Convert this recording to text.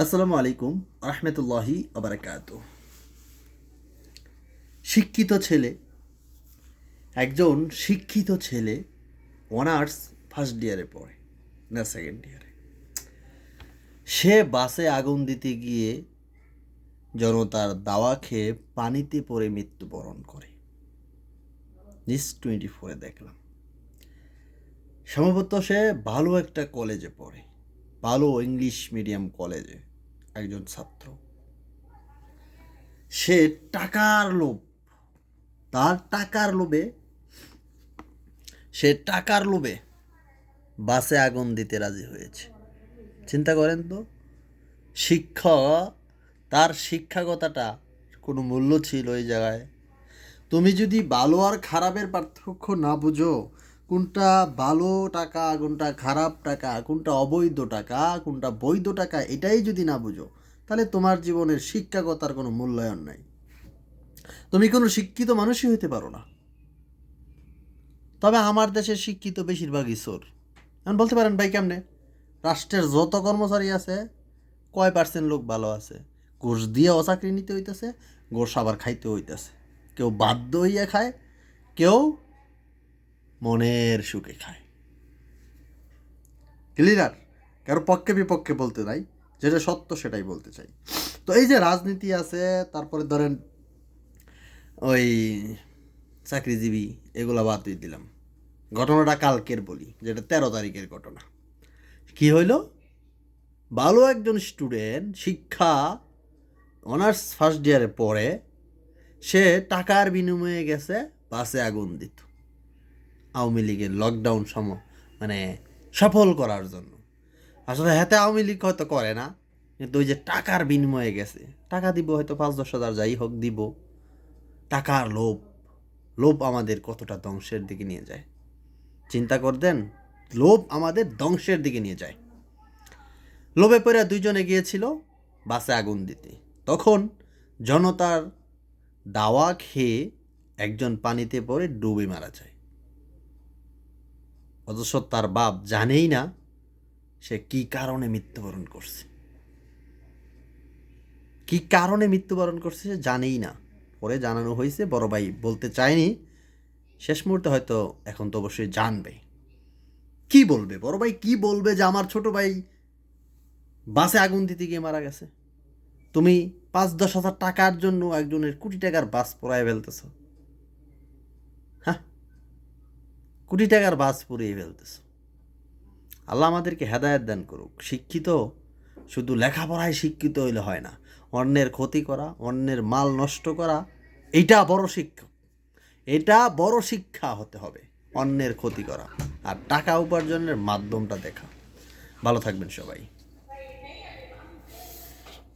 আসসালামু আলাইকুম, রহমতুল্লাহি আবরাকাত শিক্ষিত ছেলে, একজন শিক্ষিত ছেলে অনার্স ফার্স্ট ইয়ারে পড়ে, না সেকেন্ড ইয়ারে সে বাসে আগুন দিতে গিয়ে জনতার দাওয়া খেয়ে পানিতে পড়ে মৃত্যুবরণ করে। নিস টোয়েন্টি ফোরে দেখলাম। সম্ভবত সে ভালো একটা কলেজে পড়ে। ভালো ইংলিশ মিডিয়াম কলেজে একজন ছাত্র। সে টাকার লোভ, তার টাকার লোভে, সে টাকার লোভে বাসে আগুন দিতে রাজি হয়েছে। চিন্তা করেন তো, শিক্ষা, তার শিক্ষাগতাটা কোনো মূল্য ছিল এই জায়গায়? তুমি যদি ভালো আর খারাপের পার্থক্য না বুঝো কোনটা ভালো টাকা, কোনটা খারাপ টাকা, কোনটা অবৈধ টাকা, কোনটা বৈধ টাকা, এটাই যদি না বুঝো, তাহলে তোমার জীবনের শিক্ষাগতার কোনো মূল্যায়ন নাই। তুমি কোনো শিক্ষিত মানুষই হইতে পারো না। তবে আমার দেশের শিক্ষিত বেশিরভাগই চোর। এখন বলতে পারেন, ভাই, কেমনে? রাষ্ট্রের যত কর্মচারী আছে, কয় পার্সেন্ট লোক ভালো আছে? ঘুষ দিয়ে অচাকরি নিতে হইতেছে, ঘুষ আবার খাইতে হইতেছে। কেউ বাধ্য হইয়া খায়, কেউ মনের সুখে খায়। ক্লিয়ার কারও পক্ষে বিপক্ষে বলতে নাই, যেটা সত্য সেটাই বলতে চাই। তো এই যে রাজনীতি আছে, তারপরে ধরেন ওই চাকরিজীবী, এগুলা বাদ দিয়ে দিলাম। ঘটনাটা কালকের বলি, যেটা তেরো তারিখের ঘটনা। কি হইল? ভালো একজন স্টুডেন্ট, শিক্ষা, অনার্স ফার্স্ট ইয়ারে পড়ে সে টাকার বিনিময়ে গেছে, বাসে আগুন দিত। আওয়ামী লীগের লকডাউন সম মানে সফল করার জন্য। আসলে হাতে আওয়ামী লীগ হয়তো করে না, কিন্তু ওই যে টাকার বিনিময়ে গেছে। টাকা দিব হয়তো পাঁচ, দশ হাজার, যাই হোক, দিব। টাকার লোভ লোভ আমাদের কতটা ধ্বংসের দিকে নিয়ে যায়। চিন্তা করতেন, লোভ আমাদের ধ্বংসের দিকে নিয়ে যায়। লোভে পড়ে দুইজনে গিয়েছিল বাসে আগুন দিতে। তখন জনতার দাওয়া খেয়ে একজন পানিতে পড়ে ডুবে মারা যায়। অথচ তার বাপ জানেই না সে কি কারণে মৃত্যুবরণ করছে। কি কারণে মৃত্যুবরণ করছে সে জানেই না। পরে জানানো হয়েছে, বড় ভাই বলতে চায়নি। শেষ মুহূর্তে হয়তো এখন তো অবশ্যই জানবে। কি বলবে? বড় ভাই কি বলবে যে আমার ছোট ভাই বাসে আগুন দিতে গিয়ে মারা গেছে? তুমি পাঁচ দশ হাজার টাকার জন্য একজনের কোটি টাকার বাস পড়ায় ফেলতেছ হ্যাঁ কোটি টাকার বাস পুড়িয়ে ফেলতেছ। আল্লাহ আমাদেরকে হেদায়ত দান করুক। শিক্ষিত, শুধু লেখাপড়ায় শিক্ষিত হইলে হয় না। অন্যের ক্ষতি করা, অন্যের মাল নষ্ট করা, এটা বড় শিক্ষা। এটা বড় শিক্ষা হতে হবে, অন্যের ক্ষতি করা। আর টাকা উপার্জনের মাধ্যমটা দেখা। ভালো থাকবেন সবাই।